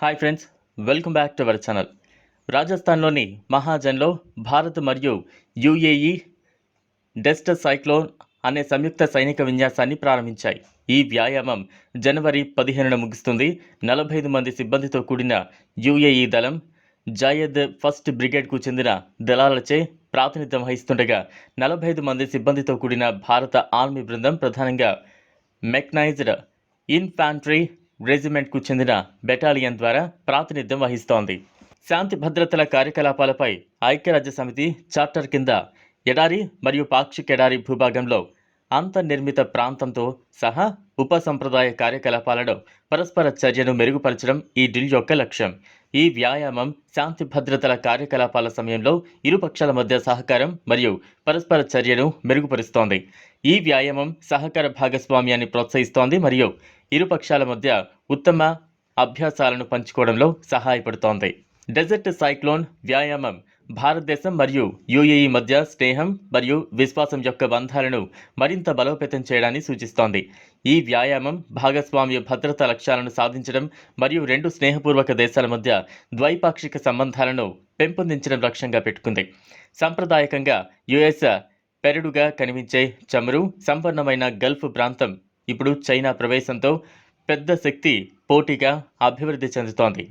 Hi friends welcome back to our channel రాజస్థాన్లోని మహాజన్లో భారత్ మరియు యుఏఈ డెస్ట్ సైక్లోన్ అనే సంయుక్త సైనిక విన్యాసాన్ని ప్రారంభించాయి. ఈ వ్యాయామం జనవరి పదిహేనున ముగుస్తుంది. నలభై ఐదు మంది సిబ్బందితో కూడిన యుఏఈ దళం జాయద్ ఫస్ట్ బ్రిగేడ్కు చెందిన దళాలచే ప్రాతినిధ్యం వహిస్తుండగా నలభై ఐదు మంది సిబ్బందితో కూడిన భారత ఆర్మీ బృందం ప్రధానంగా మెక్నైజ్డ్ ఇన్ఫాంట్రీ రెజిమెంట్కు చెందిన బెటాలియన్ ద్వారా ప్రాతినిధ్యం వహిస్తోంది. శాంతి భద్రతల కార్యకలాపాలపై ఐక్యరాజ్య సమితి చార్టర్ కింద ఎడారి మరియు పాక్షిక ఎడారి భూభాగంలో అంతర్నిర్మిత ప్రాంతంతో సహా ఉప సంప్రదాయ కార్యకలాపాలను పరస్పర చర్యను మెరుగుపరచడం ఈ డ్రిల్ యొక్క లక్ష్యం. ఈ వ్యాయామం శాంతి భద్రతల కార్యకలాపాల సమయంలో ఇరు పక్షాల మధ్య సహకారం మరియు పరస్పర చర్యను మెరుగుపరుస్తోంది. ఈ వ్యాయామం సహకార భాగస్వామ్యాన్ని ప్రోత్సహిస్తోంది మరియు ఇరు పక్షాల మధ్య ఉత్తమ అభ్యాసాలను పంచుకోవడంలో సహాయపడుతోంది. డెజర్ట్ సైక్లోన్ వ్యాయామం భారతదేశం మరియు యుఏఈ మధ్య స్నేహం మరియు విశ్వాసం యొక్క బంధాలను మరింత బలోపేతం చేయడాన్ని సూచిస్తోంది. ఈ వ్యాయామం భాగస్వామ్య భద్రత లక్ష్యాలను సాధించడం మరియు రెండు స్నేహపూర్వక దేశాల మధ్య ద్వైపాక్షిక సంబంధాలను పెంపొందించడం లక్ష్యంగా పెట్టుకుంది. సాంప్రదాయకంగా యుఎస్ పెరడుగా కనిపించే చమురు సంపన్నమైన గల్ఫ్ ప్రాంతం ఇప్పుడు చైనా ప్రవేశంతో పెద్ద శక్తి పోటీగా అభివృద్ధి చెందుతోంది.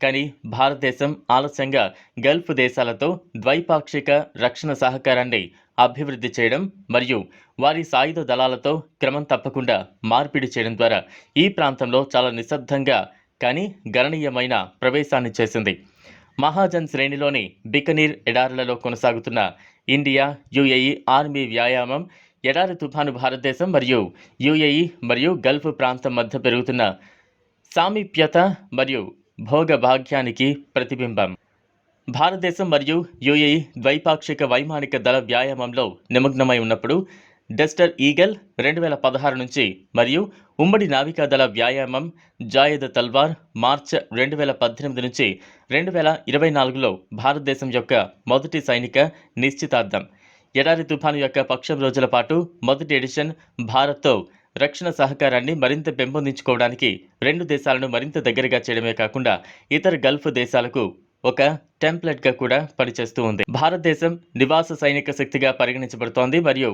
కానీ భారతదేశం ఆలస్యంగా గల్ఫ్ దేశాలతో ద్వైపాక్షిక రక్షణ సహకారాన్ని అభివృద్ధి చేయడం మరియు వారి సాయుధ దళాలతో క్రమం తప్పకుండా మార్పిడి చేయడం ద్వారా ఈ ప్రాంతంలో చాలా నిశ్శబ్దంగా కానీ గణనీయమైన ప్రవేశాన్ని చేసింది. మహాజన్ శ్రేణిలోని బికనీర్ ఎడారులలో కొనసాగుతున్న ఇండియా యుఏఈ ఆర్మీ వ్యాయామం ఎడారి తుఫాను భారతదేశం మరియు యుఏఈ మరియు గల్ఫ్ ప్రాంతం మధ్య పెరుగుతున్న సామీప్యత మరియు భోగభాగ్యానికి ప్రతిబింబం. భారతదేశం మరియు యుఏఈ ద్వైపాక్షిక వైమానిక దళ వ్యాయామంలో నిమగ్నమై ఉన్నప్పుడు డెస్టర్ ఈగల్ రెండు వేల పదహారు నుంచి మరియు ఉమ్మడి నావికాదళ వ్యాయామం జాయద్ తల్వార్ మార్చ్ రెండు వేల పద్దెనిమిది నుంచి రెండు వేల ఇరవై నాలుగులో భారతదేశం యొక్క మొదటి సైనిక నిశ్చితార్థం. ఎడారి తుఫాను యొక్క పక్షం రోజుల పాటు మొదటి ఎడిషన్ భారత్తో రక్షణ సహకారాన్ని మరింత పెంపొందించుకోవడానికి రెండు దేశాలను మరింత దగ్గరగా చేయడమే కాకుండా ఇతర గల్ఫ్ దేశాలకు ఒక టెంప్లెట్గా కూడా పనిచేస్తూ ఉంది. భారతదేశం నివాస సైనిక శక్తిగా పరిగణించబడుతోంది మరియు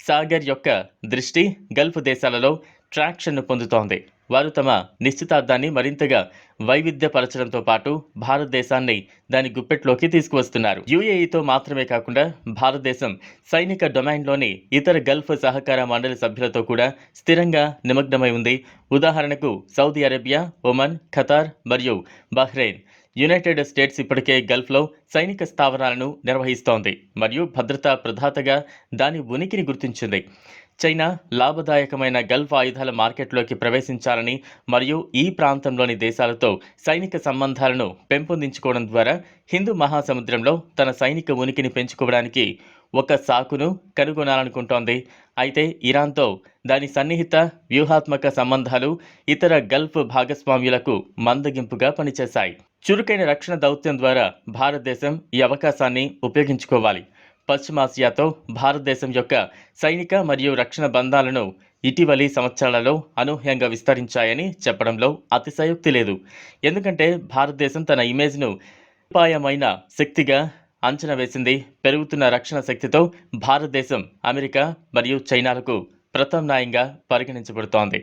సాగర్ యొక్క దృష్టి గల్ఫ్ దేశాలలో ట్రాక్షన్ను పొందుతోంది. వారు తమ నిశ్చితార్థాన్ని మరింతగా వైవిధ్యపరచడంతో పాటు భారతదేశాన్ని దాని గుప్పెట్లోకి తీసుకువస్తున్నారు. యుఏఈతో మాత్రమే కాకుండా భారతదేశం సైనిక డొమైన్లోని ఇతర గల్ఫ్ సహకార మండలి సభ్యులతో కూడా స్థిరంగా నిమగ్నమై ఉంది. ఉదాహరణకు సౌదీ అరేబియా ఒమన్ ఖతార్ మరియు బహ్రెయిన్. యునైటెడ్ స్టేట్స్ ఇప్పటికే గల్ఫ్లో సైనిక స్థావరాలను నిర్వహిస్తోంది మరియు భద్రతా ప్రధాతగా దాని ఉనికిని గుర్తించింది. చైనా లాభదాయకమైన గల్ఫ్ ఆయుధాల మార్కెట్లోకి ప్రవేశించాలని మరియు ఈ ప్రాంతంలోని దేశాలతో సైనిక సంబంధాలను పెంపొందించుకోవడం ద్వారా హిందూ మహాసముద్రంలో తన సైనిక ఉనికిని పెంచుకోవడానికి ఒక సాకును కనుగొనాలనుకుంటోంది. అయితే ఇరాన్తో దాని సన్నిహిత వ్యూహాత్మక సంబంధాలు ఇతర గల్ఫ్ భాగస్వామ్యులకు మందగింపుగా పనిచేశాయి. చురుకైన రక్షణ దౌత్యం ద్వారా భారతదేశం ఈ అవకాశాన్ని ఉపయోగించుకోవాలి. పశ్చిమాసియాతో భారతదేశం యొక్క సైనిక మరియు రక్షణ బంధాలను ఇటీవలి సంవత్సరాలలో అనూహ్యంగా విస్తరించాయని చెప్పడంలో అతిశయోక్తి లేదు. ఎందుకంటే భారతదేశం తన ఇమేజ్ను ఉపాయమైన శక్తిగా అంచనా వేసింది. పెరుగుతున్న రక్షణ శక్తితో భారతదేశం అమెరికా మరియు చైనాలకు ప్రత్యామ్నాయంగా పరిగణించబడుతోంది.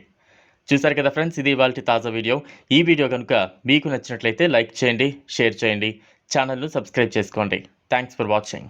చూసారు కదా ఫ్రెండ్స్ ఇది వాళ్ళ తాజా వీడియో. ఈ వీడియో కనుక మీకు నచ్చినట్లయితే లైక్ చేయండి షేర్ చేయండి ఛానల్ను సబ్స్క్రైబ్ చేసుకోండి. Thanks for watching.